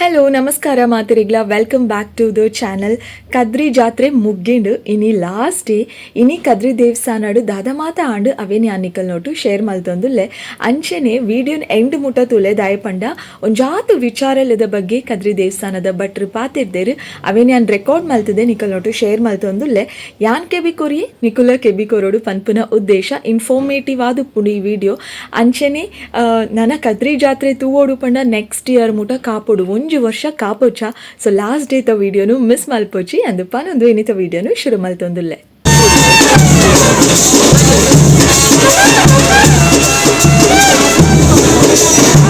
Hello ನಮಸ್ಕಾರ ಮಾತಿರಿಗ್ಲ welcome back to the channel Kadri ಜಾತ್ರೆ ಮುಗ್ಗಿಂಡು. ಇನಿ ಲಾಸ್ಟ್ ಡೇ ಇನಿ ಕದ್ರಿ ದೇವಸ್ಥಾನಡು ದಾದಮಾತ ಆಂಡು ಅವೇನಿ ಆನಿಕಲ್ ನೋಟು ಶೇರ್ ಮಲ್ತೊಂದುಲ್ಲೆ ಅಂಚೆನೆ ವಿಡಿಯೋನ್ ಎಂಡ್ ಮುಟ ತುಲೆ ದಾಯಪಂಡ ಒಂಜಾತು ವಿಚಾರಲದ ಬಗ್ಗೆ ಕದ್ರಿ ದೇವಸ್ಥಾನದ ಭಟ್ರು ಪಾತಿರ್ದೇರು. ಅವೇನಿ ಯಾನ್ ರೆಕಾರ್ಡ್ ಮಲ್ತದೆ ನಿಕಲ್ ನೋಟು ಶೇರ್ ಮಲ್ತೊಂದುಲ್ಲೆ ಯಾನ್ ಕೆಬಿ ಕೊರಿ? ನಿಕುಲ ಕೆಬಿ ಕೊರೋಡು ಪನ್ಪುನ ಉದ್ದೇಶ. ಇನ್ಫಾರ್ಮೇಟಿವ್ ಆದ ಪುಡಿ ವಿಡಿಯೋ. ಅಂಚೆನೆ ನನ್ನ ನನ ಕದ್ರಿ ಜಾತ್ರೆ ತೂವೋಡು ಪಂಡ. ನೆಕ್ಸ್ಟ್ ಇಯರ್ ಮುಟ ಕಾಪೋಡು. ಅಜ್ಜು ವರ್ಷ ಕಾಪೋಚ ಸೊ ಲಾಸ್ಟ್ ಡೇತ ವೀಡಿಯೋನು ಮಿಸ್ ಮಲ್ಪೋಚಿ ಅಂದು ಪಾನೊಂದು ಏನಿತ ವೀಡಿಯೋನು ಶುರು ಮಲ್ತೊಂದುಲ್ಲೆ Thank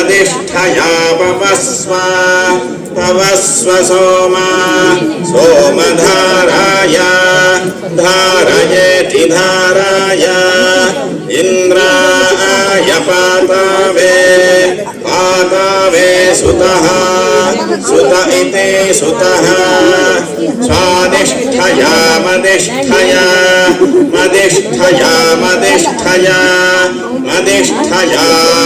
मदिष्ठया नदिष्ठया भवस्व पवस्व सोमा सोमधाराय, धारयेति धाराय। इन्द्राय पातावे पातावे सुतः, सुत इति सुतः। स्वादिष्ठया मदिष्ठया मदिष्ठया मदिष्ठया मदिष्ठया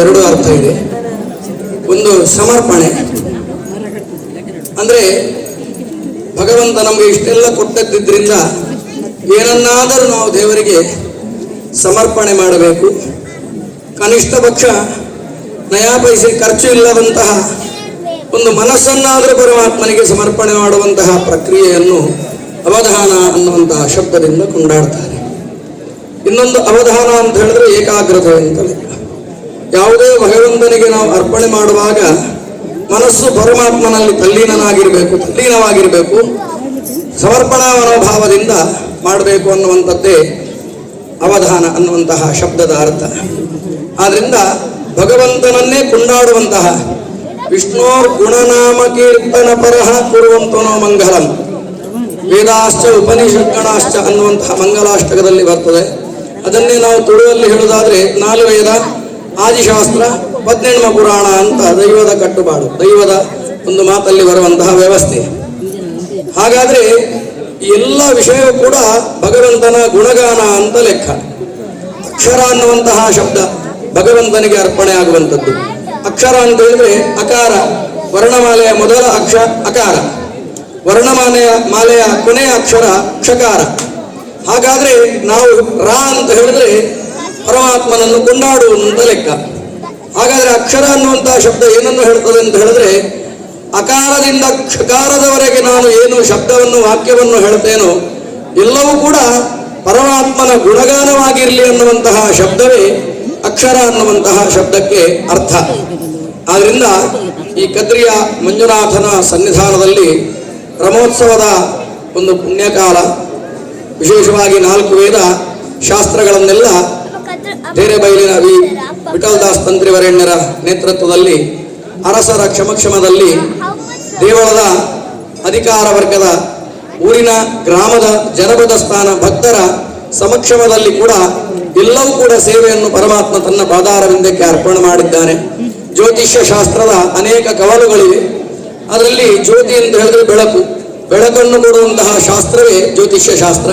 ಎರಡು ಅರ್ಥ ಇದೆ. ಒಂದು ಸಮರ್ಪಣೆ. ಅಂದ್ರೆ ಭಗವಂತ ನಮಗೆ ಇಷ್ಟೆಲ್ಲ ಕೊಟ್ಟದ್ದಿದ್ದರಿಂದ ಏನನ್ನಾದರೂ ನಾವು ದೇವರಿಗೆ ಸಮರ್ಪಣೆ ಮಾಡಬೇಕು. ಕನಿಷ್ಠ ಪಕ್ಷ ನಯಾ ಪೈಸೆ ಖರ್ಚು ಇಲ್ಲದಂತಹ ಒಂದು ಮನಸ್ಸನ್ನಾದರೂ ಪರಮಾತ್ಮನಿಗೆ ಸಮರ್ಪಣೆ ಮಾಡುವಂತಹ ಪ್ರಕ್ರಿಯೆಯನ್ನು ಅವಧಾನ ಅನ್ನುವಂತಹ ಶಬ್ದದಿಂದ ಕೊಂಡಾಡ್ತಾರೆ. ಇನ್ನೊಂದು ಅವಧಾನ ಅಂತ ಹೇಳಿದ್ರೆ ಏಕಾಗ್ರತೆ ಅಂತ ಯಾವುದೇ ಭಗವಂತನಿಗೆ ನಾವು ಅರ್ಪಣೆ ಮಾಡುವಾಗ ಮನಸ್ಸು ಪರಮಾತ್ಮನಲ್ಲಿ ತಲ್ಲೀನನಾಗಿರಬೇಕು, ತಲ್ಲೀನವಾಗಿರಬೇಕು ಸಮರ್ಪಣಾ ಮನೋಭಾವದಿಂದ ಮಾಡಬೇಕು ಅನ್ನುವಂಥದ್ದೇ ಅವಧಾನ ಅನ್ನುವಂತಹ ಶಬ್ದದ ಅರ್ಥ. ಆದ್ರಿಂದ ಭಗವಂತನನ್ನೇ ಕೊಂಡಾಡುವಂತಹ ವಿಷ್ಣು ಗುಣನಾಮ ಕೀರ್ತನ ಪರಹ ಕುರುವಂತನೋ ಮಂಗಲಂ. ವೇದಾಶ್ಚ ಉಪನಿಷತ್ಗಣಾಶ್ಚ ಅನ್ನುವಂತಹ ಮಂಗಲಾಷ್ಟಕದಲ್ಲಿ ಬರ್ತದೆ. ಅದನ್ನೇ ನಾವು ತುಳುವಲ್ಲಿ ಹೇಳುವುದಾದ್ರೆ ನಾಲು ವೇದ ಆದಿಶಾಸ್ತ್ರ ಪದ್ನೆಣ್ಮ ಪುರಾಣ ಅಂತ ದೈವದ ಕಟ್ಟುಪಾಡು ದೈವದ ಒಂದು ಮಾತಲ್ಲಿ ಬರುವಂತಹ ವ್ಯವಸ್ಥೆ. ಹಾಗಾದ್ರೆ ಈ ಎಲ್ಲ ವಿಷಯವೂ ಕೂಡ ಭಗವಂತನ ಗುಣಗಾನ ಅಂತ ಲೆಕ್ಕ. ಅಕ್ಷರ ಅನ್ನುವಂತಹ ಶಬ್ದ ಭಗವಂತನಿಗೆ ಅರ್ಪಣೆ ಆಗುವಂಥದ್ದು. ಅಕ್ಷರ ಅಂತ ಹೇಳಿದ್ರೆ ಅಕಾರ, ವರ್ಣಮಾಲೆಯ ಮೊದಲ ಅಕ್ಷ ಅಕಾರ. ವರ್ಣಮಾಲೆಯ ಮಾಲೆಯ ಕೊನೆಯ ಅಕ್ಷರ ಕ್ಷಕಾರ. ಹಾಗಾದ್ರೆ ನಾವು ರಾ ಅಂತ ಹೇಳಿದ್ರೆ ಪರಮಾತ್ಮನನ್ನು ಕೊಂಡಾಡುವಂತ ಲೆಕ್ಕ. ಹಾಗಾದ್ರೆ ಅಕ್ಷರ ಅನ್ನುವಂತಹ ಶಬ್ದ ಏನನ್ನು ಹೇಳ್ತದೆ ಅಂತ ಹೇಳಿದ್ರೆ, ಅಕಾರದಿಂದ ಕ್ಷಕಾರದವರೆಗೆ ನಾನು ಏನು ಶಬ್ದವನ್ನು ವಾಕ್ಯವನ್ನು ಹೇಳ್ತೇನೋ, ಎಲ್ಲವೂ ಕೂಡ ಪರಮಾತ್ಮನ ಗುಣಗಾನವಾಗಿರಲಿ ಅನ್ನುವಂತಹ ಶಬ್ದವೇ ಅಕ್ಷರ ಅನ್ನುವಂತಹ ಶಬ್ದಕ್ಕೆ ಅರ್ಥ. ಆದ್ರಿಂದ ಈ ಕದ್ರಿಯ ಮಂಜುನಾಥನ ಸನ್ನಿಧಾನದಲ್ಲಿ ರಮೋತ್ಸವದ ಒಂದು ಪುಣ್ಯಕಾಲ, ವಿಶೇಷವಾಗಿ ನಾಲ್ಕು ವೇದ ಶಾಸ್ತ್ರಗಳನ್ನೆಲ್ಲ ಬೈಲಿನ ವಿ ವಿಠಲದಾಸ್ ತಂತ್ರಿವರೆಣ್ಯರ ನೇತೃತ್ವದಲ್ಲಿ ಅರಸರ ಕ್ಷಮಕ್ಷಮದಲ್ಲಿ ದೇವಳದ ಅಧಿಕಾರ ವರ್ಗದ ಊರಿನ ಗ್ರಾಮದ ಜನಪದ ಸ್ಥಾನ ಭಕ್ತರ ಸಮಕ್ಷಮದಲ್ಲಿ ಕೂಡ ಎಲ್ಲವೂ ಕೂಡ ಸೇವೆಯನ್ನು ಪರಮಾತ್ಮ ತನ್ನ ಪಾದಾರವಿಂದಕ್ಕೆ ಅರ್ಪಣೆ ಮಾಡಿದ್ದಾನೆ. ಜ್ಯೋತಿಷ್ಯ ಶಾಸ್ತ್ರದ ಅನೇಕ ಕವಲುಗಳಿವೆ. ಅದರಲ್ಲಿ ಜ್ಯೋತಿ ಎಂದು ಹೇಳಿದ್ರೆ ಬೆಳಕು. ಬೆಳಕನ್ನು ಕೊಡುವಂತಹ ಶಾಸ್ತ್ರವೇ ಜ್ಯೋತಿಷ್ಯ ಶಾಸ್ತ್ರ.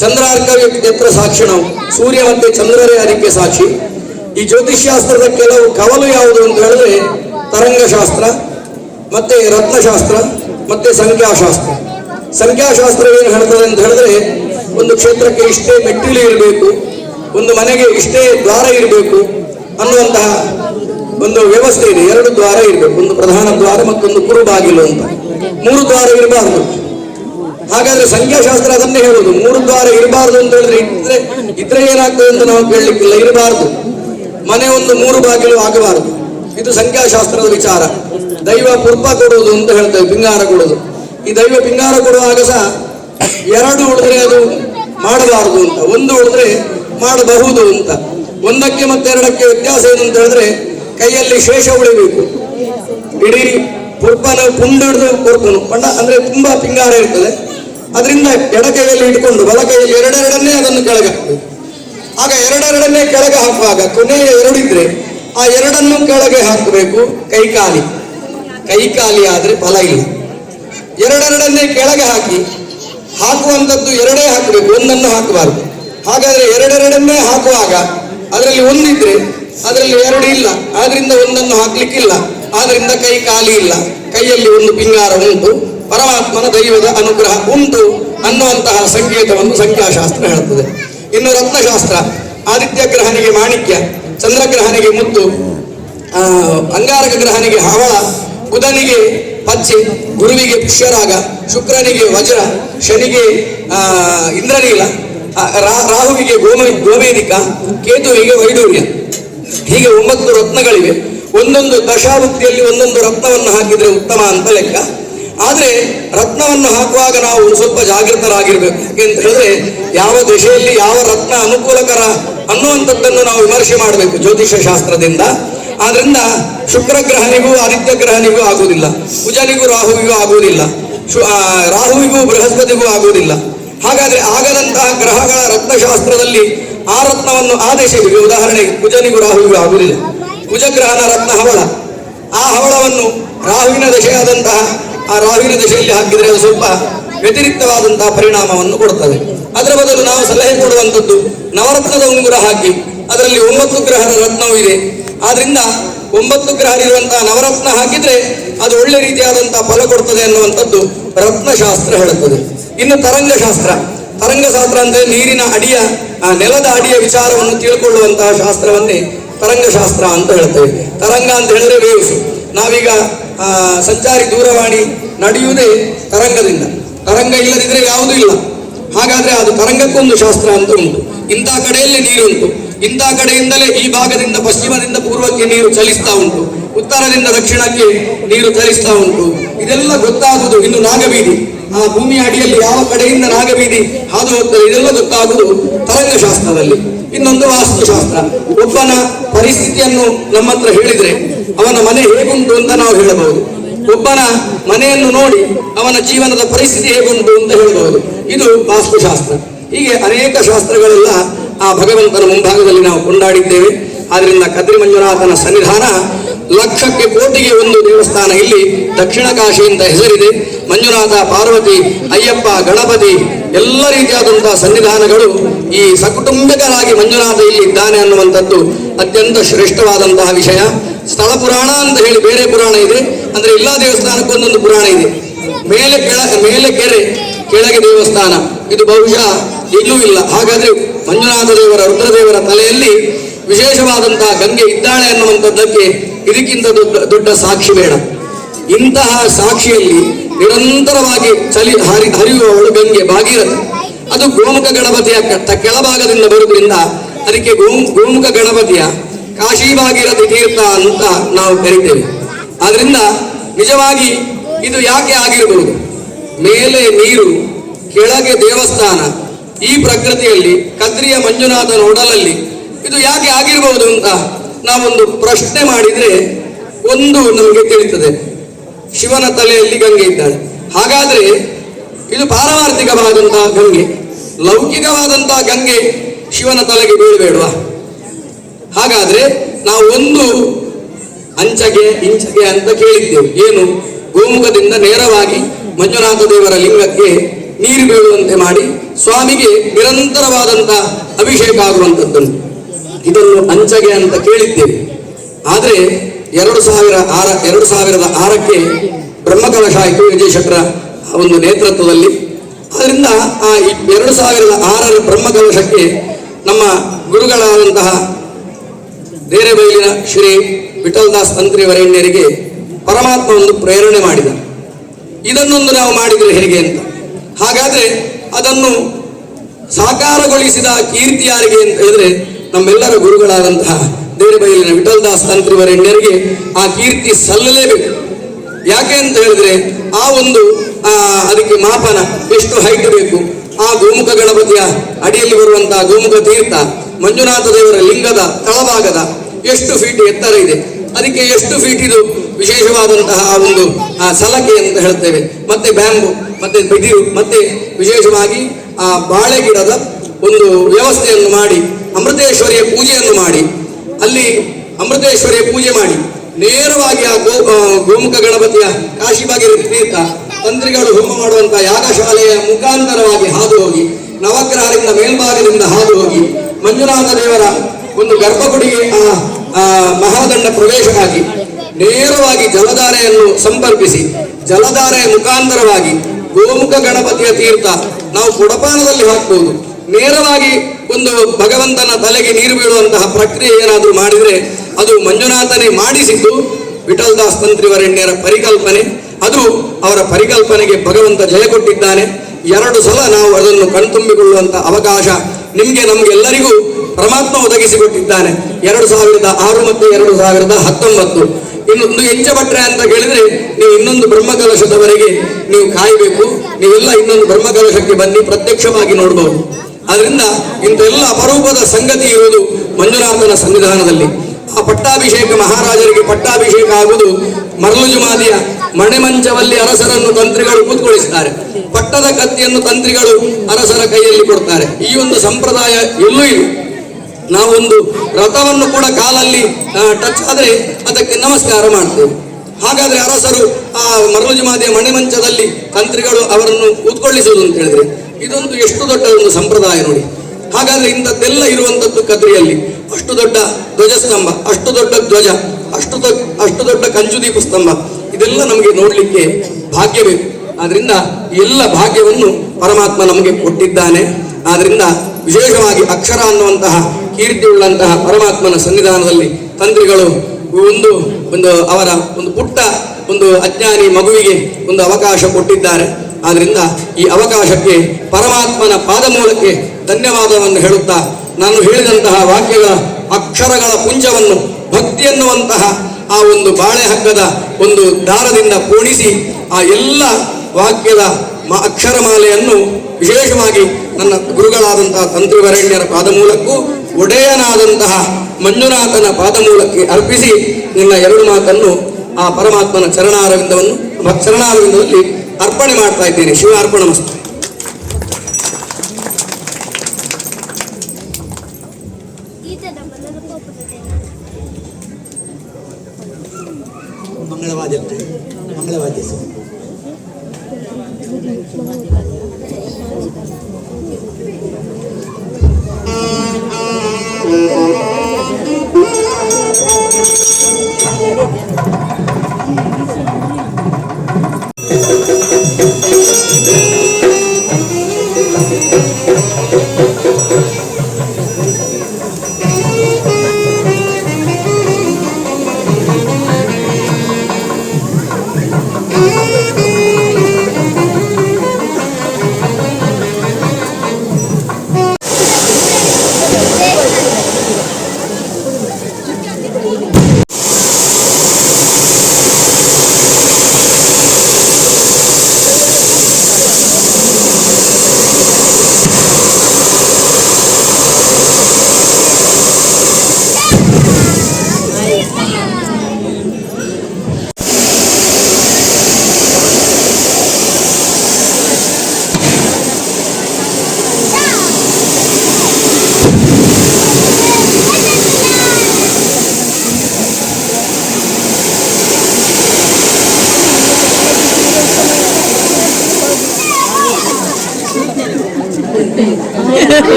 ಚಂದ್ರಾರ್ಕ ಸಾಕ್ಷಿ ಸಾಕ್ಷಿಣವು ಸೂರ್ಯ ಮತ್ತೆ ಚಂದ್ರರೇ ಅದಕ್ಕೆ ಸಾಕ್ಷಿ. ಈ ಜ್ಯೋತಿಷ್ಶಾಸ್ತ್ರದ ಕೆಲವು ಕವಲು ಯಾವುದು ಅಂತ ಹೇಳಿದ್ರೆ ತರಂಗಶಾಸ್ತ್ರ, ಮತ್ತೆ ರತ್ನಶಾಸ್ತ್ರ, ಮತ್ತೆ ಸಂಖ್ಯಾಶಾಸ್ತ್ರ. ಸಂಖ್ಯಾಶಾಸ್ತ್ರ ಏನು ಹೇಳ್ತದೆ ಅಂತ ಹೇಳಿದ್ರೆ ಒಂದು ಕ್ಷೇತ್ರಕ್ಕೆ ಇಷ್ಟೇ ಮೆಟ್ಟಿಲು ಇರಬೇಕು, ಒಂದು ಮನೆಗೆ ಇಷ್ಟೇ ದ್ವಾರ ಇರಬೇಕು ಅನ್ನುವಂತಹ ಒಂದು ವ್ಯವಸ್ಥೆ ಇದೆ. ಎರಡು ದ್ವಾರ ಇರಬೇಕು. ಒಂದು ಪ್ರಧಾನ ದ್ವಾರ ಮತ್ತೊಂದು ಕುರುಬಾಗಿಲು ಅಂತ. ಮೂರು ದ್ವಾರ ಇರಬಾರ್ದು. ಹಾಗಾದ್ರೆ ಸಂಖ್ಯಾಶಾಸ್ತ್ರ ಅದನ್ನೇ ಹೇಳುದು ಮೂರು ದ್ವಾರ ಇರಬಾರ್ದು ಅಂತ ಹೇಳಿದ್ರೆ ಇದ್ರೆ ಇದ್ರೆ ಏನಾಗ್ತದೆ ಅಂತ ನಾವು ಕೇಳಲಿಕ್ಕಿಲ್ಲ. ಇರಬಾರ್ದು. ಮನೆ ಒಂದು ಮೂರು ಬಾಗಿಲು ಆಗಬಾರದು. ಇದು ಸಂಖ್ಯಾಶಾಸ್ತ್ರದ ವಿಚಾರ. ದೈವ ಪುರ್ಪ ಕೊಡುವುದು ಅಂತ ಹೇಳ್ತೇವೆ, ಪಿಂಗಾರ ಕೊಡುವುದು. ಈ ದೈವ ಪಿಂಗಾರ ಕೊಡುವಾಗ ಸಹ ಎರಡು ಉಳಿದ್ರೆ ಅದು ಮಾಡಬಾರದು ಅಂತ. ಒಂದು ಉಳಿದ್ರೆ ಮಾಡಬಹುದು ಅಂತ. ಒಂದಕ್ಕೆ ಮತ್ತೆ ಎರಡಕ್ಕೆ ವ್ಯತ್ಯಾಸ ಏನು ಅಂತ ಹೇಳಿದ್ರೆ ಕೈಯಲ್ಲಿ ಶೇಷ ಉಳಿಬೇಕು. ಇಡೀ ಪುರ್ಪನ ಪುಂಡು ಹಿಡಿದು ಪುರ್ಪನು ಪಂಡ ಅಂದ್ರೆ ತುಂಬಾ ಪಿಂಗಾರ ಇರ್ತದೆ. ಅದರಿಂದ ಎಡಕೈಯಲ್ಲಿ ಇಟ್ಕೊಂಡು ಬಲ ಕೈಯಲ್ಲಿ ಎರಡೆರಡನ್ನೇ ಅದನ್ನು ಕೆಳಗೆ ಹಾಕಬೇಕು ಆಗ ಎರಡೆರಡನ್ನೇ ಕೆಳಗೆ ಹಾಕುವಾಗ ಕೊನೆಯ ಎರಡಿದ್ರೆ ಆ ಎರಡನ್ನು ಕೆಳಗೆ ಹಾಕಬೇಕು, ಕೈಕಾಲಿ. ಕೈಕಾಲಿ ಆದ್ರೆ ಫಲ ಇಲ್ಲ. ಎರಡೆರಡನ್ನೇ ಕೆಳಗೆ ಹಾಕಿ ಹಾಕುವಂಥದ್ದು ಎರಡೇ ಹಾಕಬೇಕು, ಒಂದನ್ನು ಹಾಕಬಾರದು. ಹಾಗಾದ್ರೆ ಎರಡೆರಡನ್ನೇ ಹಾಕುವಾಗ ಅದರಲ್ಲಿ ಒಂದಿದ್ರೆ ಅದರಲ್ಲಿ ಎರಡು ಇಲ್ಲ. ಆದ್ರಿಂದ ಒಂದನ್ನು ಹಾಕ್ಲಿಕ್ಕಿಲ್ಲ. ಆದ್ರಿಂದ ಕೈ ಖಾಲಿ ಇಲ್ಲ. ಕೈಯಲ್ಲಿ ಒಂದು ಪಿಂಗಾರ ಉಂಟು ಪರಮಾತ್ಮನ ದೈವದ ಅನುಗ್ರಹ ಉಂಟು ಅನ್ನುವಂತಹ ಸಂಕೇತವನ್ನು ಸಂಖ್ಯಾಶಾಸ್ತ್ರ ಹೇಳುತ್ತದೆ. ಇನ್ನು ರತ್ನಶಾಸ್ತ್ರ, ಆದಿತ್ಯ ಗ್ರಹನಿಗೆ ಮಾಣಿಕ್ಯ ಚಂದ್ರಗ್ರಹನಿಗೆ ಮುತ್ತು ಅಂಗಾರಕ ಗ್ರಹನಿಗೆ ಹವಳ, ಬುಧನಿಗೆ ಪಚ್ಚೆ, ಗುರುವಿಗೆ ಪುಷ್ಯರಾಗ, ಶುಕ್ರನಿಗೆ ವಜ್ರ, ಶನಿಗೆ ಇಂದ್ರನೀಲ ರಾಹುವಿಗೆ ಗೋಮ ಗೋಮೇದಿಕ ಕೇತುವಿಗೆ ವೈಡೂರ್ಯ. ಹೀಗೆ ಒಂಬತ್ತು ರತ್ನಗಳಿವೆ. ಒಂದೊಂದು ದಶಾವೃತ್ತಿಯಲ್ಲಿ ಒಂದೊಂದು ರತ್ನವನ್ನು ಹಾಕಿದರೆ ಉತ್ತಮ ಅಂತ ಲೆಕ್ಕ. ಆದ್ರೆ ರತ್ನವನ್ನು ಹಾಕುವಾಗ ನಾವು ಸ್ವಲ್ಪ ಜಾಗೃತರಾಗಿರ್ಬೇಕು ಅಂತ ಹೇಳಿದ್ರೆ ಯಾವ ದಿಶೆಯಲ್ಲಿ ಯಾವ ರತ್ನ ಅನುಕೂಲಕರ ಅನ್ನುವಂಥದ್ದನ್ನು ನಾವು ವಿಮರ್ಶೆ ಮಾಡಬೇಕು ಜ್ಯೋತಿಷ ಶಾಸ್ತ್ರದಿಂದ. ಆದ್ರಿಂದ ಶುಕ್ರ ಗ್ರಹನಿಗೂ ಆದಿತ್ಯ ಗ್ರಹನಿಗೂ ಆಗುವುದಿಲ್ಲ. ಕುಜನಿಗೂ ರಾಹುವಿಗೂ ಆಗುವುದಿಲ್ಲ. ಆ, ರಾಹುವಿಗೂ ಬೃಹಸ್ಪತಿಗೂ ಆಗುವುದಿಲ್ಲ. ಹಾಗಾದ್ರೆ ಆಗದಂತಹ ಗ್ರಹಗಳ ರತ್ನಶಾಸ್ತ್ರದಲ್ಲಿ ಆ ರತ್ನವನ್ನು ಆದೇಶವಿದೆ ಉದಾಹರಣೆಗೆ ಕುಜನಿಗೂ ರಾಹುವಿಗೂ ಆಗುವುದಿಲ್ಲ. ಕುಜಗ್ರಹನ ರತ್ನ ಹವಳ. ಆ ಹವಳವನ್ನು ರಾಹುವಿನ ದಶೆಯಾದಂತಹ ಆ ರಾಹುವಿನ ದಶೆಯಲ್ಲಿ ಹಾಕಿದರೆ ಅದು ಸ್ವಲ್ಪ ವ್ಯತಿರಿಕ್ತವಾದಂತಹ ಪರಿಣಾಮವನ್ನು ಕೊಡುತ್ತದೆ. ಅದರ ಬದಲು ನಾವು ಸಲಹೆ ಕೊಡುವಂಥದ್ದು ನವರತ್ನದ ಉಂಗುರ ಹಾಕಿ, ಅದರಲ್ಲಿ ಒಂಬತ್ತು ಗ್ರಹದ ರತ್ನವೂ ಇದೆ. ಆದ್ರಿಂದ ಒಂಬತ್ತು ಗ್ರಹ ಇರುವಂತಹ ನವರತ್ನ ಹಾಕಿದ್ರೆ ಅದು ಒಳ್ಳೆ ರೀತಿಯಾದಂತಹ ಫಲ ಕೊಡ್ತದೆ ಅನ್ನುವಂಥದ್ದು ರತ್ನಶಾಸ್ತ್ರ ಹೇಳುತ್ತದೆ. ಇನ್ನು ತರಂಗಶಾಸ್ತ್ರ. ತರಂಗಶಾಸ್ತ್ರ ಅಂದ್ರೆ ನೀರಿನ ಅಡಿಯ ನೆಲದ ಅಡಿಯ ವಿಚಾರವನ್ನು ತಿಳ್ಕೊಳ್ಳುವಂತಹ ಶಾಸ್ತ್ರವನ್ನೇ ತರಂಗಶಾಸ್ತ್ರ ಅಂತ ಹೇಳ್ತೇವೆ. ತರಂಗ ಅಂತ ಹೇಳಿದ್ರೆ ವೇವ್ಸ್. ನಾವೀಗ ಸಂಚಾರಿ ದೂರವಾಣಿ ನಡೆಯುವುದೇ ತರಂಗದಿಂದ. ತರಂಗ ಇಲ್ಲದಿದ್ರೆ ಯಾವುದೂ ಇಲ್ಲ. ಹಾಗಾದ್ರೆ ಅದು ತರಂಗಕ್ಕೊಂದು ಶಾಸ್ತ್ರ ಅಂತ ಉಂಟು. ಇಂಥ ಕಡೆಯಲ್ಲಿ ನೀರುಂಟು. ಇಂಥ ಕಡೆಯಿಂದಲೇ ಈ ಭಾಗದಿಂದ ಪಶ್ಚಿಮದಿಂದ ಪೂರ್ವಕ್ಕೆ ನೀರು ಚಲಿಸ್ತಾ ಉಂಟು. ಉತ್ತರದಿಂದ ದಕ್ಷಿಣಕ್ಕೆ ನೀರು ಚಲಿಸ್ತಾ ಉಂಟು. ಇದೆಲ್ಲ ಗೊತ್ತಾಗುವುದು ಇನ್ನು ನಾಗಬೀದಿ. ಆ ಭೂಮಿಯ ಅಡಿಯಲ್ಲಿ ಯಾವ ಕಡೆಯಿಂದ ನಾಗಬೀದಿ ಹಾದು ಹೋಗ್ತದೆ ಇದೆಲ್ಲ ಗೊತ್ತಾಗುವುದು ತರಂಗಶಾಸ್ತ್ರದಲ್ಲಿ. ಇನ್ನೊಂದು ವಾಸ್ತುಶಾಸ್ತ್ರ. ಒಬ್ಬನ ಪರಿಸ್ಥಿತಿಯನ್ನು ನಮ್ಮ ಹತ್ರ ಹೇಳಿದ್ರೆ ಅವನ ಮನೆ ಹೇಗುಂಟು ಅಂತ ನಾವು ಹೇಳಬಹುದು. ಒಬ್ಬನ ಮನೆಯನ್ನು ನೋಡಿ ಅವನ ಜೀವನದ ಪರಿಸ್ಥಿತಿ ಹೇಗುಂಟು ಅಂತ ಹೇಳಬಹುದು. ಇದು ವಾಸ್ತುಶಾಸ್ತ್ರ. ಹೀಗೆ ಅನೇಕ ಶಾಸ್ತ್ರಗಳೆಲ್ಲ ಆ ಭಗವಂತನ ಮುಂಭಾಗದಲ್ಲಿ ನಾವು ಕೊಂಡಾಡಿದ್ದೇವೆ. ಆದ್ರಿಂದ ಕದ್ರಿ ಮಂಜುನಾಥನ ಸನ್ನಿಧಾನ ಲಕ್ಷಕ್ಕೆ ಕೋಟಿಗೆ ಒಂದು ದೇವಸ್ಥಾನ ಇಲ್ಲಿ ದಕ್ಷಿಣ ಕಾಶಿ ಅಂತ ಹೆಸರಿದೆ. ಮಂಜುನಾಥ, ಪಾರ್ವತಿ, ಅಯ್ಯಪ್ಪ, ಗಣಪತಿ, ಎಲ್ಲ ರೀತಿಯಾದಂತಹ ಸನ್ನಿಧಾನಗಳು ಈ ಸಕುಟುಂಬಿಕರಾಗಿ ಮಂಜುನಾಥ ಇಲ್ಲಿ ಇದ್ದಾನೆ ಅನ್ನುವಂಥದ್ದು ಅತ್ಯಂತ ಶ್ರೇಷ್ಠವಾದಂತಹ ವಿಷಯ. ಸ್ಥಳ ಪುರಾಣ ಅಂತ ಹೇಳಿ ಬೇರೆ ಪುರಾಣ ಇದೆ. ಅಂದ್ರೆ ಎಲ್ಲಾ ದೇವಸ್ಥಾನಕ್ಕೂ ಒಂದೊಂದು ಪುರಾಣ ಇದೆ. ಮೇಲೆ ಕೆಳ, ಮೇಲೆ ಕೆರೆ, ಕೆಳಗೆ ದೇವಸ್ಥಾನ. ಇದು ಬಹುಶಃ ಎಲ್ಲೂ ಇಲ್ಲ. ಹಾಗಾದ್ರೆ ಮಂಜುನಾಥ ದೇವರ, ರುದ್ರದೇವರ ತಲೆಯಲ್ಲಿ ವಿಶೇಷವಾದಂತಹ ಗಂಗೆ ಇದ್ದಾಳೆ ಅನ್ನುವಂಥದ್ದಕ್ಕೆ ಇದಕ್ಕಿಂತ ದೊಡ್ಡ ದೊಡ್ಡ ಸಾಕ್ಷಿ ಬೇಡ. ಇಂತಹ ಸಾಕ್ಷಿಯಲ್ಲಿ ನಿರಂತರವಾಗಿ ಚಲಿ ಹರಿ ಹರಿಯುವವಳು ಗಂಗೆ ಭಾಗೀರಥಿ ಅದು ಗೋಮುಖ ಗಣಪತಿಯ ಕೆಳಭಾಗದಿಂದ ಬರುವುದರಿಂದ ಅದಕ್ಕೆ ಗೋ ಗೋಮುಖ ಗಣಪತಿಯ ಕಾಶಿ ಭಾಗೀರಥಿ ತೀರ್ಥ ಅಂತ ನಾವು ಕರಿತೇವೆ. ಆದ್ರಿಂದ ನಿಜವಾಗಿ ಇದು ಯಾಕೆ ಆಗಿರಬಹುದು? ಮೇಲೆ ನೀರು, ಕೆಳಗೆ ದೇವಸ್ಥಾನ, ಈ ಪ್ರಕೃತಿಯಲ್ಲಿ ಕದ್ರಿಯ ಮಂಜುನಾಥನ ಒಡಲಲ್ಲಿ ಇದು ಯಾಕೆ ಆಗಿರಬಹುದು ಅಂತ ನಾವೊಂದು ಪ್ರಶ್ನೆ ಮಾಡಿದ್ರೆ ಒಂದು ನಮಗೆ ತಿಳಿತದೆ ಶಿವನ ತಲೆಯಲ್ಲಿ ಗಂಗೆ ಇದ್ದಾಳೆ. ಹಾಗಾದ್ರೆ ಇದು ಪಾರಮಾರ್ಥಿಕವಾದಂತಹ ಗಂಗೆ. ಲೌಕಿಕವಾದಂತಹ ಗಂಗೆ ಶಿವನ ತಲೆಗೆ ಬೀಳಬೇಡವಾ? ಹಾಗಾದ್ರೆ ನಾವು ಒಂದು ಅಂಚಗೆ, ಇಂಚಗೆ ಅಂತ ಕೇಳಿದ್ದೆವು. ಏನು? ಗೋಮುಖದಿಂದ ನೇರವಾಗಿ ಮಂಜುನಾಥ ದೇವರ ಲಿಂಗಕ್ಕೆ ನೀರು ಬೀಳುವಂತೆ ಮಾಡಿ ಸ್ವಾಮಿಗೆ ನಿರಂತರವಾದಂತಹ ಅಭಿಷೇಕ ಆಗುವಂಥದ್ದನ್ನು. ಇದನ್ನು ಅಂಚಗೆ ಅಂತ ಕೇಳಿದ್ದೇವೆ. ಆದರೆ ಎರಡು ಸಾವಿರ ಆರ, ಎರಡು ಸಾವಿರದ ಆರಕ್ಕೆ ಬ್ರಹ್ಮಕಲಶ ಆಯಿತು ವಿಜಯ ಒಂದು ನೇತೃತ್ವದಲ್ಲಿ. ಅದರಿಂದ ಆ ಎರಡು ಸಾವಿರದ ಆರರ ಬ್ರಹ್ಮಕಲಶಕ್ಕೆ ನಮ್ಮ ಗುರುಗಳಾದಂತಹ ದೇರೆಬೈಲಿನ ಶ್ರೀ ವಿಠಲದಾಸ್ ತಂತ್ರಿ ವರೆಣ್ಯರಿಗೆ ಪರಮಾತ್ಮ ಒಂದು ಪ್ರೇರಣೆ ಮಾಡಿದ. ಇದನ್ನೊಂದು ನಾವು ಮಾಡಿದರೆ ಹೇಗೆ ಅಂತ. ಹಾಗಾದ್ರೆ ಅದನ್ನು ಸಾಕಾರಗೊಳಿಸಿದ ಕೀರ್ತಿ ಯಾರಿಗೆ ಅಂತ ಹೇಳಿದ್ರೆ ನಮ್ಮೆಲ್ಲರ ಗುರುಗಳಾದಂತಹ ದೇರೆಬೈಲಿನ ವಿಠಲದಾಸ್ ತಂತ್ರಿ ವರೇಣ್ಯರಿಗೆ ಆ ಕೀರ್ತಿ ಸಲ್ಲಲೇಬೇಕು. ಯಾಕೆ ಅಂತ ಹೇಳಿದ್ರೆ, ಆ ಒಂದು ಅದಕ್ಕೆ ಮಾಪನ ಎಷ್ಟು ಹೈಟ್ ಬೇಕು, ಆ ಗೋಮುಖ ಗಣಪತಿಯ ಅಡಿಯಲ್ಲಿ ಬರುವಂತಹ ಗೋಮುಖ ತೀರ್ಥ, ಮಂಜುನಾಥ ದೇವರ ಲಿಂಗದ ತಳಭಾಗದ ಎಷ್ಟು ಫೀಟ್ ಎತ್ತರ ಇದೆ. ಅದಕ್ಕೆ ಎಷ್ಟು ಫೀಟ್ ಇದು ವಿಶೇಷವಾದಂತಹ ಆ ಒಂದು ಸಲಕೆ ಅಂತ ಹೇಳ್ತೇವೆ. ಮತ್ತೆ ಬ್ಯಾಂಬು, ಮತ್ತೆ ಬಿದಿರು, ಮತ್ತೆ ವಿಶೇಷವಾಗಿ ಆ ಬಾಳೆ ಗಿಡದ ಒಂದು ವ್ಯವಸ್ಥೆಯನ್ನು ಮಾಡಿ, ಅಮೃತೇಶ್ವರಿಯ ಪೂಜೆಯನ್ನು ಮಾಡಿ ಅಲ್ಲಿ ಅಮೃತೇಶ್ವರಿ ಪೂಜೆ ಮಾಡಿ. ನೇರವಾಗಿ ಆ ಗೋ ಗೋಮುಖ ಗಣಪತಿಯ ಕಾಶಿಬಾಗಿರ ತೀರ್ಥ ತಂತ್ರಿಗಳು ಹೋಮ ಮಾಡುವಂತಹ ಯಾಗಶಾಲೆಯ ಮುಖಾಂತರವಾಗಿ ಹಾದು ಹೋಗಿ, ನವಗ್ರಹದಿಂದ ಮೇಲ್ಭಾಗದಿಂದ ಹಾದು ಹೋಗಿ, ಮಂಜುನಾಥ ದೇವರ ಒಂದು ಗರ್ಭಗುಡಿ ಆ ಮಹಾದಂಡ ಪ್ರವೇಶವಾಗಿ ನೇರವಾಗಿ ಜಲಧಾರೆಯನ್ನು ಸಂಪರ್ಕಿಸಿ ಜಲಧಾರೆಯ ಮುಖಾಂತರವಾಗಿ ಗೋಮುಖ ಗಣಪತಿಯ ತೀರ್ಥ ನಾವು ಕೊಡಪಾನದಲ್ಲಿ ಹಾಕ್ಬೋದು. ನೇರವಾಗಿ ಒಂದು ಭಗವಂತನ ತಲೆಗೆ ನೀರು ಬೀಳುವಂತಹ ಪ್ರಕ್ರಿಯೆ ಏನಾದರೂ ಮಾಡಿದ್ರೆ ಅದು ಮಂಜುನಾಥನೇ ಮಾಡಿಸಿದ್ದು ವಿಠಲ್ದಾಸ್ ತಂತ್ರಿವರೆಣ್ಯರ ಪರಿಕಲ್ಪನೆ. ಅದು ಅವರ ಪರಿಕಲ್ಪನೆಗೆ ಭಗವಂತ ಜಯ ಕೊಟ್ಟಿದ್ದಾನೆ. ಎರಡು ಸಲ ನಾವು ಅದನ್ನು ಕಣ್ತುಂಬಿಕೊಳ್ಳುವಂಥ ಅವಕಾಶ ನಿಮಗೆ ನಮಗೆಲ್ಲರಿಗೂ ಪರಮಾತ್ಮ ಒದಗಿಸಿಕೊಟ್ಟಿದ್ದಾನೆ ಎರಡು ಸಾವಿರದ ಆರು ಮತ್ತು ಎರಡು ಸಾವಿರದ ಹತ್ತೊಂಬತ್ತು. ಇನ್ನೊಂದು ಹೆಚ್ಚ ಭಟ್ರೆ ಅಂತ ಕೇಳಿದ್ರೆ ನೀವು ಇನ್ನೊಂದು ಬ್ರಹ್ಮಕಲಶದವರೆಗೆ ನೀವು ಕಾಯಬೇಕು. ನೀವೆಲ್ಲ ಇನ್ನೊಂದು ಬ್ರಹ್ಮಕಲಶಕ್ಕೆ ಬನ್ನಿ, ಪ್ರತ್ಯಕ್ಷವಾಗಿ ನೋಡಬಹುದು ಅದರಿಂದ ಇಂತೆಲ್ಲ ಅಪರೂಪದ ಸಂಗತಿ ಇರುವುದು ಮಂಜುನಾಥನ ಸಂವಿಧಾನದಲ್ಲಿ. ಆ ಪಟ್ಟಾಭಿಷೇಕ ಮಹಾರಾಜರಿಗೆ ಪಟ್ಟಾಭಿಷೇಕ ಆಗುವುದು ಮರಳು ಜುಮಾದಿಯ ಮಣೆಮಂಚವಲ್ಲಿ ಅರಸರನ್ನು ತಂತ್ರಿಗಳು ಕೂತ್ಕೊಳಿಸುತ್ತಾರೆ ಪಟ್ಟದ ಕತ್ತಿಯನ್ನು ತಂತ್ರಿಗಳು ಅರಸರ ಕೈಯಲ್ಲಿ ಕೊಡ್ತಾರೆ. ಈ ಒಂದು ಸಂಪ್ರದಾಯ ಎಲ್ಲೂ ಇಲ್ಲ. ನಾವೊಂದು ರಥವನ್ನು ಕೂಡ ಕಾಲಲ್ಲಿ ಟಚ್ ಆದರೆ ಅದಕ್ಕೆ ನಮಸ್ಕಾರ ಮಾಡ್ತೇವೆ. ಹಾಗಾದ್ರೆ ಅರಸರು ಆ ಮರಳು ಜಮಾದಿಯ ಮಣೆಮಂಚದಲ್ಲಿ ತಂತ್ರಿಗಳು ಅವರನ್ನು ಕೂತ್ಕೊಳ್ಳಿಸುವುದು ಅಂತ ಹೇಳಿದ್ರೆ ಇದೊಂದು ಎಷ್ಟು ದೊಡ್ಡ ಒಂದು ಸಂಪ್ರದಾಯ ನೋಡಿ. ಹಾಗಾದ್ರೆ ಇಂಥದ್ದೆಲ್ಲ ಇರುವಂತದ್ದು ಕದ್ರಿಯಲ್ಲಿ ಅಷ್ಟು ದೊಡ್ಡ ಧ್ವಜಸ್ತಂಭ, ಅಷ್ಟು ದೊಡ್ಡ ಧ್ವಜ, ಅಷ್ಟು ದೊಡ್ಡ ಅಷ್ಟು ದೊಡ್ಡ ಕಂಜುದೀಪ ಸ್ತಂಭ, ಇದೆಲ್ಲ ನಮಗೆ ನೋಡ್ಲಿಕ್ಕೆ ಭಾಗ್ಯವೇ ಆದ್ರಿಂದ ಎಲ್ಲ ಭಾಗ್ಯವನ್ನು ಪರಮಾತ್ಮ ನಮಗೆ ಕೊಟ್ಟಿದ್ದಾನೆ. ಆದ್ರಿಂದ ವಿಶೇಷವಾಗಿ ಅಕ್ಷರ ಅನ್ನುವಂತಹ ಕೀರ್ತಿಯುಳ್ಳಂತಹ ಪರಮಾತ್ಮನ ಸನ್ನಿಧಾನದಲ್ಲಿ ತಂತ್ರಿಗಳು ಒಂದು ಒಂದು ಅವರ ಒಂದು ಪುಟ್ಟ ಒಂದು ಅಜ್ಞಾನಿ ಮಗುವಿಗೆ ಒಂದು ಅವಕಾಶ ಕೊಟ್ಟಿದ್ದಾರೆ. ಆದ್ರಿಂದ ಈ ಅವಕಾಶಕ್ಕೆ ಪರಮಾತ್ಮನ ಪಾದಮೂಲಕ್ಕೆ ಧನ್ಯವಾದವನ್ನು ಹೇಳುತ್ತಾ ನಾನು ಹೇಳಿದಂತಹ ವಾಕ್ಯಗಳ ಅಕ್ಷರಗಳ ಪುಂಜವನ್ನು ಭಕ್ತಿ ಎನ್ನುವಂತಹ ಆ ಒಂದು ಬಾಳೆ ಹಗ್ಗದ ಒಂದು ದಾರದಿಂದ ಪೋಣಿಸಿ ಆ ಎಲ್ಲ ವಾಕ್ಯದ ಅಕ್ಷರಮಾಲೆಯನ್ನು ವಿಶೇಷವಾಗಿ ನನ್ನ ಗುರುಗಳಾದಂತಹ ತಂತ್ರಿವರೆಣ್ಯರ ಪಾದಮೂಲಕ್ಕೂ ಒಡೆಯನಾದಂತಹ ಮಂಜುನಾಥನ ಪಾದಮೂಲಕ್ಕೆ ಅರ್ಪಿಸಿ ನಿನ್ನ ಎರಡು ಮಾತನ್ನು ಆ ಪರಮಾತ್ಮನ ಚರಣಾರವಿಂದವನ್ನು ಚರಣಾರವಿಂದದಲ್ಲಿ ಅರ್ಪಣೆ ಮಾಡ್ತಾ ಇದ್ದೇನೆ ಶಿವ ಅರ್ಪಣ ಮಸ್ತು ಮಂಗಳವಾದ್ಯ ಮಂಗಳವಾದ್ಯ Thank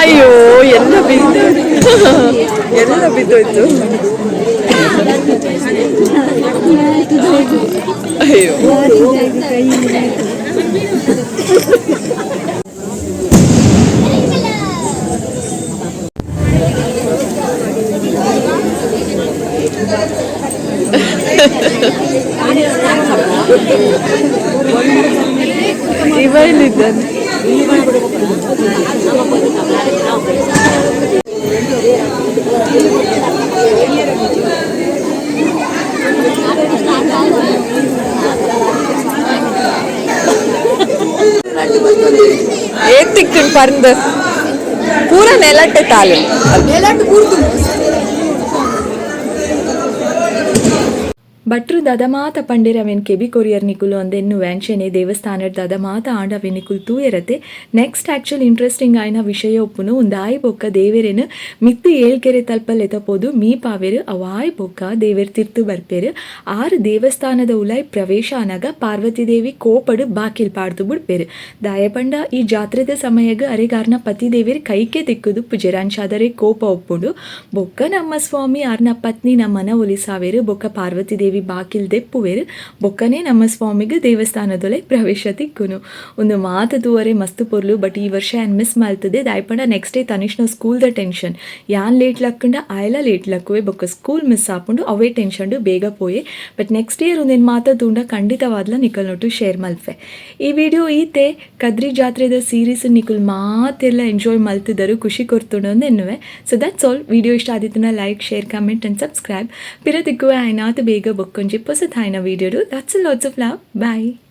ಅಯ್ಯೋ ಎಲ್ಲ ಬಿದ್ದು ಎಲ್ಲ ಬಿದ್ದೋಯ್ತು ಅಯ್ಯೋ ಇವ ಎಲ್ಲಿದ್ದಾನೆ ಏತಿಕ್ಕನ್ ಪರ್ಂದ್ ಪೂರ ನೆಲಟ್ಟೆ ತಾಲು ಭಟ್ರು ದದಮಾತ ಪಂಡಿರವೆನ್ ಕೆಬಿ ಕೊರಿಯರ್ ನಿಕುಲು ಅಂದೆನ್ನು ವ್ಯಾಂಕ್ಷೆನೆ ದೇವಸ್ಥಾನದ ದದಮಾತ ಆಂಡವೆ ನಿಕುಲ್ ತೂಯರತೆ. ನೆಕ್ಸ್ಟ್ ಆಕ್ಚುಲ್ ಇಂಟ್ರೆಸ್ಟಿಂಗ್ ಆಯ್ನ ವಿಷಯ ಒಪ್ಪುನು ಉಂದಾಯ್ ಬೊಕ್ಕ ದೇವೆರೆನು ಮಿತ್ತು ಏಳ್ಕೆರೆ ತಲ್ಪಲ್ ಎತಪೋದು ಮೀ ಪಾವೆರು ಅವಾಯ್ ಬೊಕ್ಕ ದೇವೆರ್ ತಿರ್ತು ಬರ್ಪೆರು. ಆರು ದೇವಸ್ಥಾನದ ಉಲಾಯ್ ಪ್ರವೇಶ ಅನಗ ಪಾರ್ವತಿ ದೇವಿ ಕೋಪಡು ಬಾಕಿಲ್ ಪಾಡ್ದು ಬಿಡ್ಪೆರು. ದಾಯಪಂಡ ಈ ಜಾತ್ರೆದ ಸಮಯಗ ಅರೆಗಾರ್ನ ಪತಿ ದೇವೆರ್ ಕೈಕೆ ತಿಕ್ಕುದು ಪುಜರಾಂಶಾದರೆ ಕೋಪ ಒಪ್ಪುಂಡು ಬೊಕ್ಕ ನಮ್ಮ ಸ್ವಾಮಿ ಆರ್ನ ಪತ್ನಿ ನಮ್ಮನ ಒಲಿಸಾವೆರು ಬೊಕ್ಕ ಪಾರ್ವತಿ ದೇವಿ ಬಾಕಿಲ್ ದೆಪ್ಪುವೆರು ಬೊಕ್ಕನೆ ನಮ್ಮ ಸ್ವಾಮಿಗೆ ದೇವಸ್ಥಾನದೊಳೆ ಪ್ರವೇಶ ತಿಕ್ಕುನು ಒಂದು ಮಾತ ತೂವರೆ ಮಸ್ತ್ ಪೊರ್ಲು ಬಟ್ ಈ ವರ್ಷ ಏನು ಮಿಸ್ ಮಾಡ್ತದೆ? ದಾಯ್ಪಂಡ ನೆಕ್ಸ್ಟ್ ಡೇ ತನಿಷ್ನ ಸ್ಕೂಲ್ದ ಟೆನ್ಷನ್ ಯಾನ್ ಲೇಟ್ ಲಕ್ಕಂಡ ಆಯ್ಲ ಲೇಟ್ ಲಕ್ಕುವೆ. ಬೊಕ್ಕ ಸ್ಕೂಲ್ ಮಿಸ್ ಆಪುಂಡು, ಅವೇ ಟೆನ್ಷನ್ ಬೇಗ ಪೋಯೆ. ಬಟ್ ನೆಕ್ಸ್ಟ್ ಇಯರ್ ಒಂದೇನು ಮಾತ ತೂಂಡ ಖಂಡಿತವಾದ್ಲ ನಿಕಲ್ ನೋಟು ಶೇರ್ ಮಲ್ಪೆ. ಈ ವಿಡಿಯೋ ಈತೆ ಕದ್ರಿ ಜಾತ್ರೆದ ಸೀರೀಸ್ ನಿಕುಲ್ ಮಾತೆಲ್ಲ ಎಂಜಾಯ್ ಮಲ್ತಿದ್ದರು ಖುಷಿ ಕೊರ್ತುಂಡು ಅಂದ್ ಎನ್ನುವೆ ಸೊ ದಟ್ಸ್ ಆಲ್ ವಿಡಿಯೋ ಇಷ್ಟ ಆದಿತ್ತನ like share comment and subscribe ಪಿರ ದಿಕ್ಕುವೆ ಆಯ್ನಾತ್ ಬೇಗ book konji pusathaina video do. That's a lots of love. Bye.